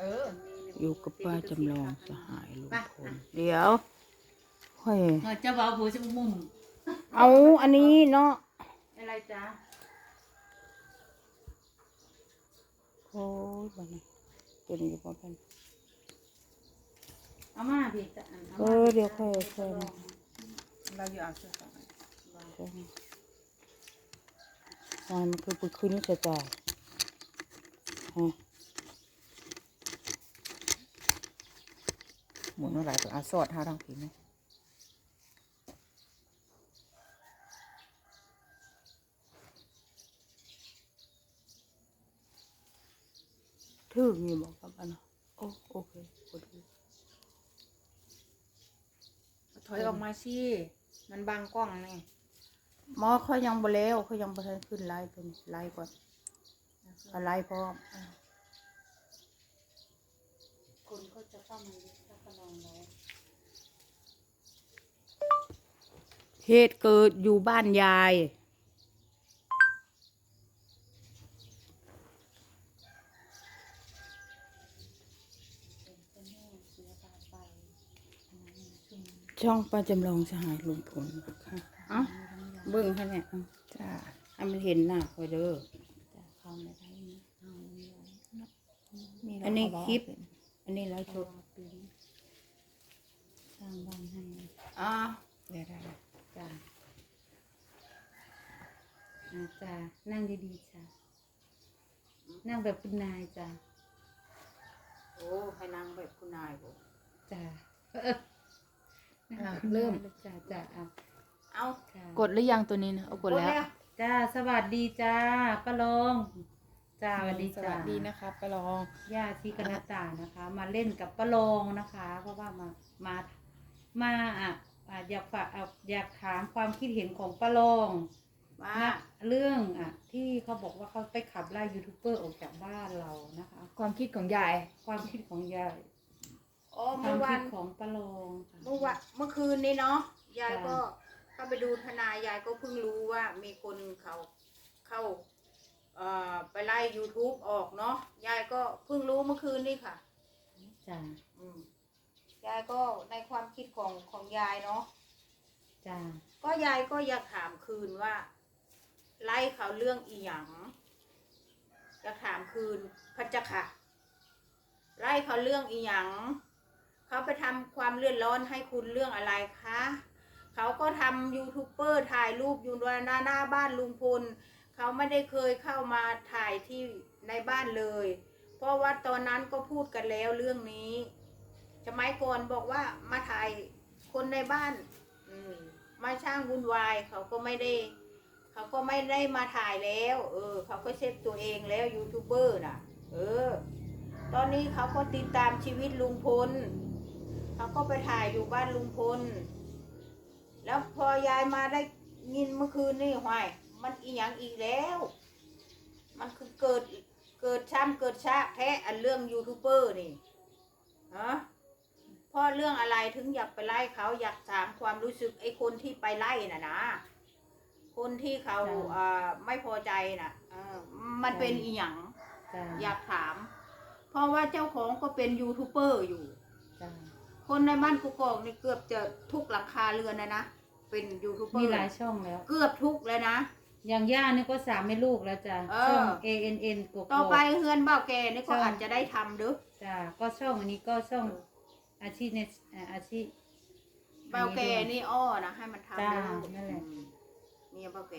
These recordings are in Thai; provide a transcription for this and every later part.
เอออยู่กับป้าจำลองสหายลุงพลเดี๋ยวค่อยเออเจะเบาผู้จะมุมเอาอันนี้เนาะอะไรจ๊ะโอ้ยบัดนี้ตัวนี้พอกันเอามาพี่จะอันเออเดี๋ยวค่อยค่อยเราอยู่เอาเสื้อก่อนค่อยมันคือปุยคืนนี้จะจ่ายฮะ หมุนอะไรตัวอาสอดเท่าทางผีไหมถึงนี่บอกกับอันนะโอ้โอเคพอดีถอยออกมาสิมันบังกล้องนี่หมอเขายังบ่แล้วเขายังบ่ทันขึ้นไลฟ์เป็นไลฟ์ก่อนเอาไลฟ์พร้อมคนก็จะเข้ามา เยอะถ้าก็ลองไว้เหตุเกิดอยู่บ้านยาย เป็นแม่เสียตาไปอันนั้นชุ่มช่องป้าจำลองสหายลุงพลนะคะเอ้าเบิ่งให้เนี่ยเอาจ้าให้มันเห็นหน้าคอยเด้อจะเข้าไม่ได้นะเอาไว้มีอันนี้เราคลิปเอาไว้อันนี้ไลฟ์สตัวด ปีสร้างบ้านให้ อ่าเดี๋ยวได้จ้าอาจ้านั่งดีๆจ้านั่งแบบคุณนายจ้าโอ้ให้นางแบบคุณนายบ่จ้าอะเริ่มจ้าจ้าเอาเอาจ้ากดหรือยังตัวนี้นะเอากดแล้ว จ้าสวัสดีจ้าป้าลงจ้าสวัสดีสจ้าวัสดีนะคะป้าลองย่าชีกนตานะคะ มาเล่นกับป้าลงนะคะ เพราะว่ามามามาอะ อะอยากฝากเอาอยากถามความคิดเห็นของป้าลงมานะเรื่องอะที่เขาบอกว่าเขาไปขับไล่ยูทูบเบอร์ออกจากบ้านเรานะคะ ความคิดของยาย ความคิดของยายอ๋อควาเมื่มอวัคินดของป้าลงค่ะ เมื่อวันเมื่อคืนนี้เนาะยายจ้ะก็เข้าไปดูทนายยายก็เพิ่งรู้ว่ามีคนเขาเข้าเอ่อไปไล่ YouTube ออกเนาะยายก็เพิ่งรู้เมื่อคืนนี้ค่ะ จ้าอืม ยายก็ในความคิดของของยายเนาะจ้าก็ยายก็อยากถามคืนว่า ไล่เขาเรื่องอีหยังอยากถามคืนพระเจ้าค่ะ ไล่เขาเรื่องอีหยังเขาไปทำความเลื่อนร้อนให้คุณเรื่องอะไรคะเขาก็ทำยูทูบเบอร์ถ่ายรูปอยู่หน้าหน้าบ้านลุงพลเขาไม่ได้เคยเข้ามาถ่ายที่ในบ้านเลย เพราะว่าตอนนั้นก็พูดกันแล้วเรื่องนี้ส มัยก่อนบอกว่ามาถ่ายคนในบ้าน อืมมาช่างวุ่นวายเขาก็ไม่ได้เขาก็ไม่ได้มาถ่ายแล้ว เออ เขาก็เซฟตัวเองแล้วยูทูบเบอร์น่ะ เออ ตอนนี้เขาก็ติดตามชีวิตลุงพลเขาก็ไปถ่ายอยู่บ้านลุงพล แล้วพอยายมาได้ยินเมื่อคืนนี่ห้วยมันอีหยังอีกแล้ว มันคือเกิดเกิดช้ำเกิดชากแท้อันเรื่องยูทูบเบอร์นี่ฮะ เพราะเรื่องอะไรถึงอยากไปไล่เขาอยากถามความรู้สึกไอ้คนที่ไปไล่น่ะนะ คนที่เขาเอ่อไม่พอใจน่ะเออมันเป็นอีหยังจ้าอยากถาม เพราะว่าเจ้าของก็เป็นยูทูบเบอร์อยู่ จ้าคนในบ้านกุกอกนี่เกือบจะทุกหลังคาเรือนนะนะเป็นยูทูบเบอมีร์หลายช่องแล้ว เกือบทุกเลยนะ อย่างย่านี่ก็สามไม่ลูกแล้วจ้าเออ ช่อง A N N กกต่อไปเฮือนเบ้าแกนี่ก็ใช่อาจจะได้ทำเด้อ จ้าก็ช่องอันนี้ก็ช่อง อาชีพในเอ่ออาชีพ เบ้าแกนี่อ้อนะให้มันทำจ้าเด้อนั่นแหละ อืมเมียเบ้าแก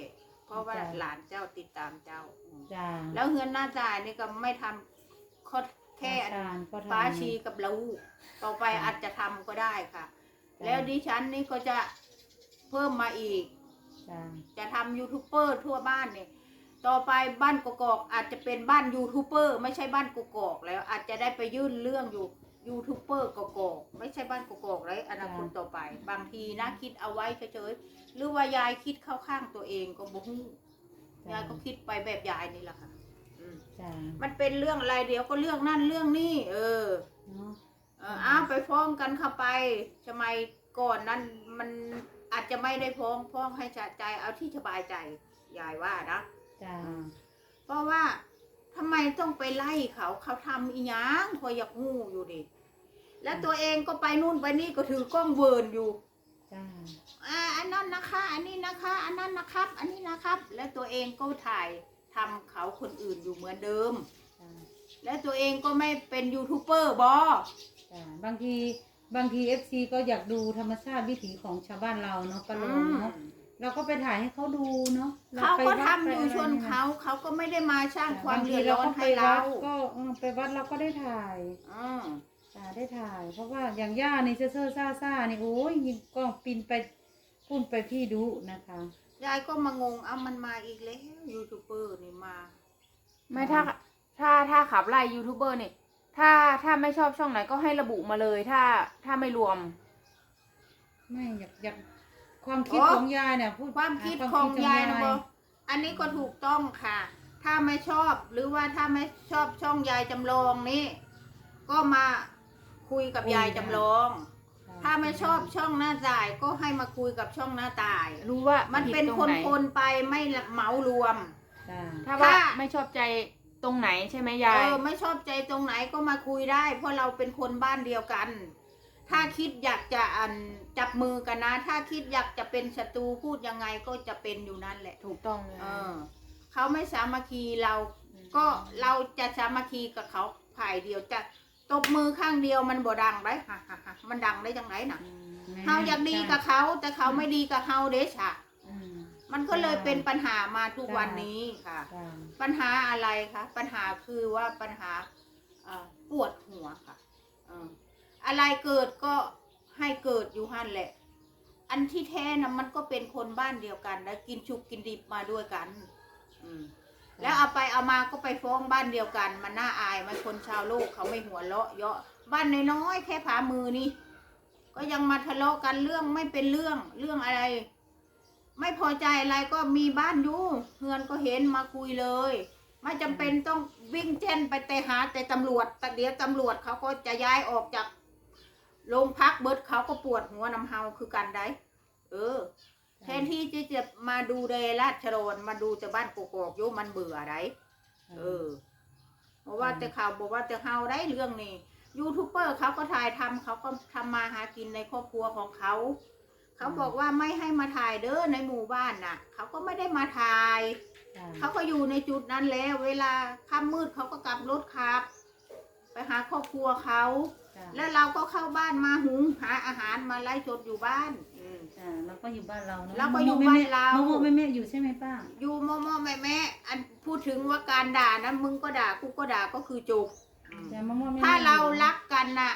เพราะว่าจ้าหลานเจ้าติดตามเจ้าอืมจ้าแล้วเฮือนหน้าจ่ายนี่ก็ไม่ทำข้อแค่อันอาจารย์ก็ทำ ฟ้าชีกับเราต่อไปจ้ะอาจจะทำก็ได้ค่ะ จ้ะ แล้วดิฉันนี่ก็จะเพิ่มมาอีก จ้าจะทำยูทูบเบอร์ทั่วบ้านเนี่ย ต่อไปบ้านกกอกอาจจะเป็นบ้านยูทูบเบอร์ไม่ใช่บ้านกกอกแล้วอาจจะได้ไปยื่นเรื่องอยู่ ยูทูบเบอร์กกอกไม่ใช่บ้านกกอกแล้วอนาคตต่อไป บางทีนะคิดเอาไว้เฉยๆหรือว่ายายคิดเข้าข้างตัวเองก็บ่ฮู้ยายก็คิดไปแบบยายนี่แหละค่ะอืมจ้ามันเป็นเรื่องอะไรเดี๋ยวก็เรื่องนั่นเรื่องนี้เออเนาะเอออ้าวไปฟ้องกันเข้าไปทำไมก่อนนั้นมันอาจจะไม่ได้ฟ้องฟ้องให้สะใจเอาที่สบายใจยายว่านะจ้าเพราะว่าทำไมต้องไปไล่เขาเขาทำอีหยังคอยอยากงูอยู่ดิแล้วตัวเองก็ไปนู่นไปนี่ก็ถือกล้องเวิร์นอยู่จ้าอ่าอันนั้นนะคะ อันนี้นะคะ อันนั้นนะครับ อันนี้นะครับ แล้วตัวเองก็ถ่ายทำเขาคนอื่นอยู่เหมือนเดิม จ้าแล้วตัวเองก็ไม่เป็นยูทูบเบอร์บอจ้าบางทีบางทีเอฟซีก็อยากดูธรรมชาติวิถีของชาวบ้านเราเนาะปะโลงเนาะ เราก็ไปถ่ายให้เขาดูเนาะรเขาไปก็วัดทำไปอยู่อะไรชนนี่ยเขา เขาก็ไม่ได้มาสร้างความบางเดืทีอดเราร้อนก็ไปให้เราวัดก็เออไปวัดเราก็ได้ถ่ายอืมจ้าได้ถ่าย เพราะว่าอย่างย่านี่เซ่อเซ่อซ่าซ่านี่โอ้ยยิงกล้องปินไปพุ่นไปพี่ดูนะคะยายก็มางงเอามันมาอีกแล้วยูทูบเบอร์นี่มา ไม่ถ้าถ้าถ้าขับไล่ยูทูบเบอร์เนี่ยถ้าถ้าไม่ชอบช่องไหนก็ให้ระบุมาเลยถ้าถ้าไม่รวม ไม่อยากอยาก ความคิดโอ้ของยายเนี่ยพูดความคิดอะของดยายนะบออันนี้ก็ถูกต้องค่ะ ถ้าไม่ชอบหรือว่าถ้าไม่ชอบช่องยายจำลองนี่ก็มาคุยกับยายจำลอง ถ้าไม่ชอบช่องหน้าจ่ายก็ให้มาคุยกับช่องหน้าตาย รู้ว่ามัมันเป็นคนคนๆไปไม่เหมารวมจ้าถ้าว่าถ้าไม่ชอบใจตรงไหนใช่ไหมาเอยอไม่ชอบใจตรงไหนก็มาคุยได้ เพราะเราเป็นคนบ้านเดียวกัน ถ้าคิดอยากจะอันจับมือกันนะ ถ้าคิดอยากจะเป็นศัตรูพูดยังไงก็จะเป็นอยู่นั่นแหละ ถูกต้องเลยเออเขาไม่สามัคคีเราก็เราจะสามัคคีกับเขาฝ่ายเดียวจะตบมือข้างเดียวมันบ่ดังได้ฮ่าฮ่าฮ่ามันดังได้จังไรนะอืมเฮาอยากดีกับเขา แต่เขาไม่ดีกับเฮาเด้ชะอืมมันก็เลยเป็นปัญหามาทุกวันนี้ค่ะจ้าปัญหาอะไรคะปัญหาคือว่าปัญหาเอ่อปวดหัวค่ะเอะไรเกิดก็ให้เกิดอยู่หันแหละ อันที่แท้นะมันก็เป็นคนบ้านเดียวกัน แล้วกินชุกกินดิบมาด้วยกัน อืมแล้วเอาไปเอามาก็ไปฟ้องบ้านเดียวกัน มันน่าอายมันคนชาวโลกเขาไม่หัวเราะเยาะบ้านน้อยๆแค่ผามือนี่ก็ยังมาทะเลาะกันเรื่องไม่เป็นเรื่องเรื่องอะไร ไม่พอใจอะไรก็มีบ้านอยู่เฮือนก็เห็นมาคุยเลย ไม่จำเป็นต้องวิ่งเช่นไปแต่หาแต่ตำรวจแต่เดี๋ยวตำรวจเขาก็จะย้ายออกจาก โรงพักเบิดเขาก็ปวดหัวนำเฮาคือกันได้ เออ แทนที่จะจะมาดูเดราชโรนมาดูแต่บ้านกอกๆโยมันเบื่อไรเออเพราะว่าแต่ข่าวบอกว่าแต่เฮาได้เรื่องนี้ยูทูบเบอร์เขาก็ถ่ายทำเขาก็ทำมาหากินในครอบครัวของเขา เขาบอกว่าไม่ให้มาถ่ายเด้อในหมู่บ้านน่ะ เขาก็ไม่ได้มาถ่ายจ้าเขาก็อยู่ในจุดนั้นแล้ว เวลาค่ำมืดเขาก็กลับรถขับ ไปหาครอบครัวเขา จ้าแล้วเราก็เข้าบ้านมาหุงหาอาหารมาไล่ชดอยู่บ้านอืมจ้าเราก็อยู่บ้านเราเนาะเราก็อยู่บ้านเรา โมโมแม่แม่อยู่ใช่ไหมป้า อยู่โมโมแม่แม่อันพูดถึงว่าการด่านะมึงก็ด่ากูก็ด่าก็คือจบอืมจ้าโมโมแม่แม่ถ้าเรารักกันน่ะ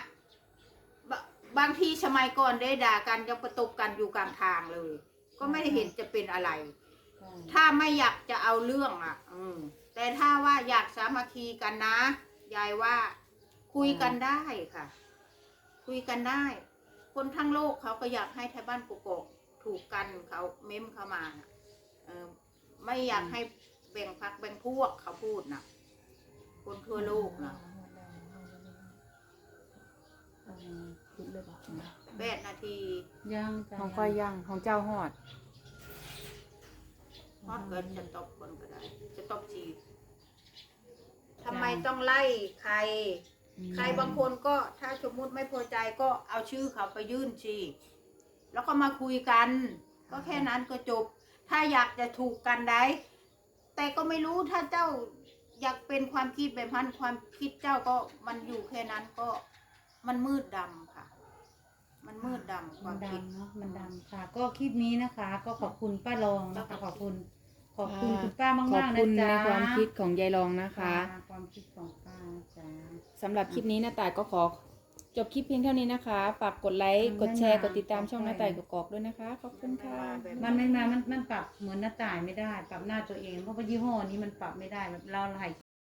บะบางทีสมัยก่อนได้ด่ากันยังประตบกันอยู่กลางทางเลย ก็ไม่ได้เห็นจะเป็นอะไร จ้าถ้าไม่อยากจะเอาเรื่องอะ อืมแต่ถ้าว่าอยากสามัคคีกันนะยายว่า คุยกันได้ค่ะ คุยกันได้ คนทั้งโลกเขาก็อยากให้ไทยบ้านกกอกถูกกันเขาเม้มเข้ามานะเออไม่อยากให้แบ่งพักแบ่งพวกเขาพูดนะคนทั่วโลกนะคิดเลยบอกแปดนาทียังจ้าของค่อยยังของเจ้าหอดฮอดเกินจะตบคนก็ได้ จะตบจีบทำไมต้องไล่ใคร ใครบางคนก็ถ้าสมมุติไม่พอใจก็เอาชื่อเขาไปยื่นชีแล้วก็มาคุยกัน ก็แค่นั้นก็จบ ถ้าอยากจะถูกกันได้ แต่ก็ไม่รู้ถ้าเจ้าอยากเป็นความคิดแบบนั้นความคิดเจ้าก็มันอยู่แค่นั้นก็มันมืดดำค่ะ มันมืดดำคมัวานมคิด ดำเนาะมันดำค่ะ ก็คลิปนี้นะคะ ก็ขอบคุณป้ารองนะคะขอบคุณ ขอบคุณค่ะคุณป้ามากขอบมากคุนะณในจ๊ะความคิดของยายรองนะคะค่ะความคิดของป้าจ้า สำหรับคลิปนี้น้าต่ายก็ขอจบคลิปเพียงเท่านี้นะคะ ฝากกดไลค์ กดแชร์ กดติดตามช่องน้าต่ายกกอกด้วยนะคะ ขอบคุณค่ะ มันไม่มา มันมันปรับเหมือนหน้าต่ายไม่ได้ ปรับหน้าตัวเอง เพราะว่ายี่ห้อนี้มันปรับไม่ได้แบบเราถ่าย